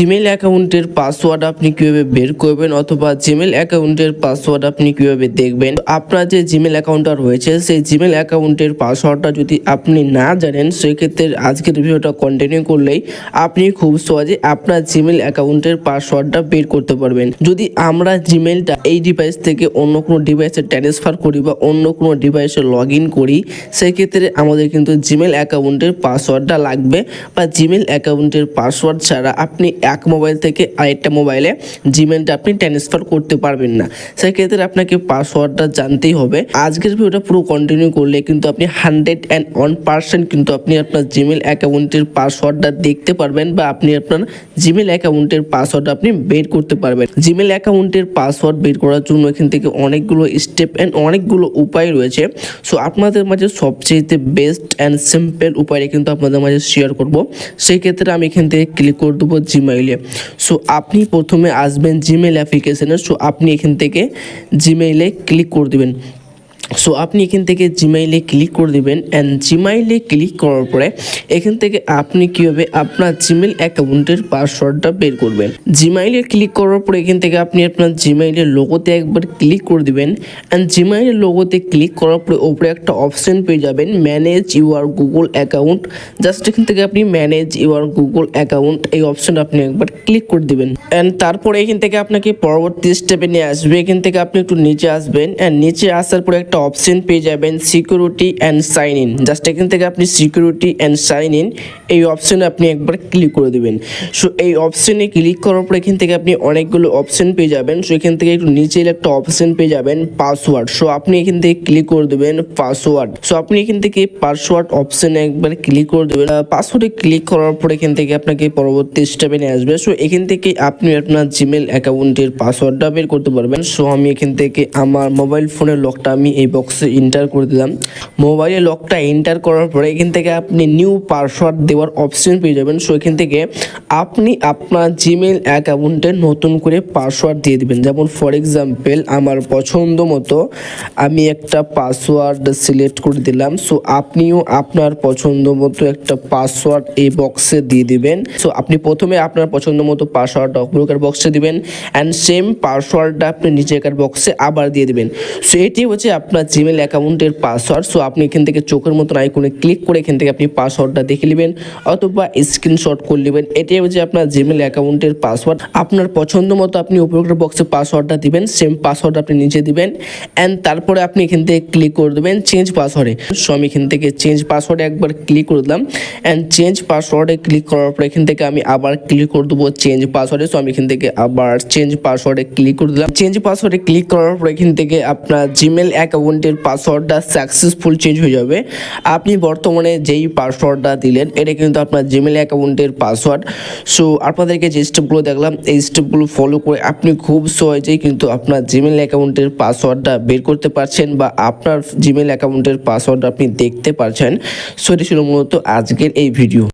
Gmail অ্যাকাউন্টের password আপনি কীভাবে বের করবেন অথবা জিমেল অ্যাকাউন্টের পাসওয়ার্ড আপনি কীভাবে দেখবেন? আপনার যে জিমেল অ্যাকাউন্টটা রয়েছে, সেই জিমেল অ্যাকাউন্টের পাসওয়ার্ডটা যদি আপনি না জানেন, সেক্ষেত্রে আজকের ভিডিওটা কন্টিনিউ করলেই আপনি খুব সহজে আপনার জিমেল অ্যাকাউন্টের পাসওয়ার্ডটা বের করতে পারবেন। যদি আমরা জিমেলটা এই ডিভাইস থেকে অন্য কোনো ডিভাইসে ট্রান্সফার করি বা অন্য কোনো ডিভাইসে লগ ইন করি, সেক্ষেত্রে আমাদের কিন্তু জিমেল অ্যাকাউন্টের পাসওয়ার্ডটা লাগবে। বা জিমেল অ্যাকাউন্টের পাসওয়ার্ড ছাড়া আপনি এক মোবাইল থেকে আরেকটা মোবাইলে জিমেলটা আপনি ট্রান্সফার করতে পারবেন না। সেক্ষেত্রে আপনাকে পাসওয়ার্ডটা জানতেই হবে। আজকের ভিডিওটা পুরো কন্টিনিউ করলে কিন্তু আপনি হান্ড্রেড অ্যান্ড ওয়ান পার্সেন্ট কিন্তু আপনি আপনার জিমেল অ্যাকাউন্টের পাসওয়ার্ডটা দেখতে পারবেন বা আপনি আপনার জিমেল অ্যাকাউন্টের পাসওয়ার্ড আপনি বের করতে পারবেন। জিমেল অ্যাকাউন্টের পাসওয়ার্ড বের করার জন্য এখান থেকে অনেকগুলো স্টেপ অ্যান্ড অনেকগুলো উপায় রয়েছে। সো আপনাদের মাঝে সবচেয়ে বেস্ট অ্যান্ড সিম্পল উপায়টা কিন্তু আপনাদের মাঝে শেয়ার করব। সেই ক্ষেত্রে আমি এখান থেকে ক্লিক করে দেবো জিমেইলে সো আপনি প্রথমে আসবেন জিমেল অ্যাপ্লিকেশনে সো আপনি এখান থেকে জিমেইলে ক্লিক করে দেবেন। সো আপনি এখান থেকে জিমেইলে ক্লিক করে দেবেন অ্যান্ড জিমেইলে ক্লিক করার পরে এখান থেকে আপনি কীভাবে আপনার জিমেল অ্যাকাউন্টের পাসওয়ার্ডটা বের করবেন। জিমাইলে ক্লিক করার পরে এখান থেকে আপনি আপনার জিমেইলের লোগোতে একবার ক্লিক করে দিবেন অ্যান্ড জিমাইলের লোগোতে ক্লিক করার পরে ওপরে একটা অপশন পেয়ে যাবেন manage your Google account just এখান থেকে আপনি ম্যানেজ ইউর গুগল অ্যাকাউন্ট এই অপশন আপনি একবার ক্লিক করে দিবেন। অ্যান্ড তারপরে এখান থেকে আপনাকে পরবর্তী স্টেপে নিয়ে আসবে। এখান থেকে আপনি একটু নিচে আসবেন অ্যান্ড নিচে আসার পরে একটা অপশন পেয়ে যাবেন security and sign in just এখান থেকে আপনি সিকিউরিটি অ্যান্ড সাইন ইন এই অপশনে আপনি একবার ক্লিক করে দেবেন। সো এই অপশনে ক্লিক করার পর এখান থেকে আপনি অনেকগুলো অপশন পেয়ে যাবেন। সো এখান থেকে একটু নিচে একটা অপশন পেয়ে যাবেন পাসওয়ার্ড সো আপনি এখান থেকে ক্লিক করে দেবেন পাসওয়ার্ড সো আপনি এখান থেকে পাসওয়ার্ড অপশনে একবার ক্লিক করে দেবেন। পাসওয়ার্ডে ক্লিক করার পর এখান থেকে আপনাকে পরবর্তী স্টেপে নিয়ে আসবে। সো এখান থেকে আপনি আপনার জিমেল অ্যাকাউন্টের পাসওয়ার্ডটা বের করতে পারবেন। সো আমি এখান থেকে আমার মোবাইল ফোনের লকটা আমি এই বক্সে এন্টার করে দিলাম। মোবাইলে লকটা এন্টার করার পরে এখান থেকে আপনি নিউ পাসওয়ার্ড দেওয়ার অপশন পেয়ে যাবেন। সো এখান থেকে আপনি আপনার জিমেল অ্যাকাউন্টে নতুন করে পাসওয়ার্ড দিয়ে দিবেন। যেমন ফর এক্সাম্পল আমার পছন্দ মতো আমি একটা পাসওয়ার্ড সিলেক্ট করে দিলাম। সো আপনিও আপনার পছন্দ মতো একটা পাসওয়ার্ড এই বক্সে দিয়ে দিবেন। সো আপনি প্রথমে আপনার পছন্দ মতো পাসওয়ার্ড উপরকার বক্সে দিবেন। অ্যান্ড সেম পাসওয়ার্ডটা আপনি নিচেকার বক্সে আবার দিয়ে দিবেন। সো এটি হচ্ছে আপনার জিমেল অ্যাকাউন্টের পাসওয়ার্ড সো আপনি এখান থেকে চোখের মতন আইকনে ক্লিক করে এখান থেকে আপনি পাসওয়ার্ডটা দেখে নেবেন, অথবা স্ক্রিনশট করে নেবেন। এটি হচ্ছে আপনার জিমেল অ্যাকাউন্টের পাসওয়ার্ড আপনার পছন্দ মতো আপনি উপরকার বক্সে পাসওয়ার্ডটা দিবেন সেম পাসওয়ার্ড আপনি নিচে দিবেন অ্যান্ড তারপরে আপনি এখান থেকে ক্লিক করে দেবেন চেঞ্জ পাসওয়ার্ডে সো আমি এখান থেকে চেঞ্জ পাসওয়ার্ডে একবার ক্লিক করে দিলাম অ্যান্ড চেঞ্জ পাসওয়ার্ডে ক্লিক করার পর এখান থেকে আমি আবার ক্লিক করে দেবো চেঞ্জ পাসওয়ার্ডে সো আমি এখান থেকে আবার চেঞ্জ পাসওয়ার্ডে ক্লিক করে দিলাম। চেঞ্জ পাসওয়ার্ডে ক্লিক করার পর এখান থেকে আপনার জিমেল অ্যাকাউন্টের পাসওয়ার্ডটা সাকসেসফুল চেঞ্জ হয়ে যাবে। আপনি বর্তমানে যেই পাসওয়ার্ডটা দিলেন, এটা কিন্তু আপনার জিমেল অ্যাকাউন্টের পাসওয়ার্ড সো আপনাদেরকে যে স্টেপগুলো দেখলাম, এই স্টেপগুলো ফলো করে আপনি খুব সহজেই কিন্তু আপনার জিমেল অ্যাকাউন্টের পাসওয়ার্ডটা বের করতে পারছেন বা আপনার জিমেল অ্যাকাউন্টের পাসওয়ার্ড আপনি দেখতে পারছেন। সো এটি ছিল মূলত আজকের এই ভিডিও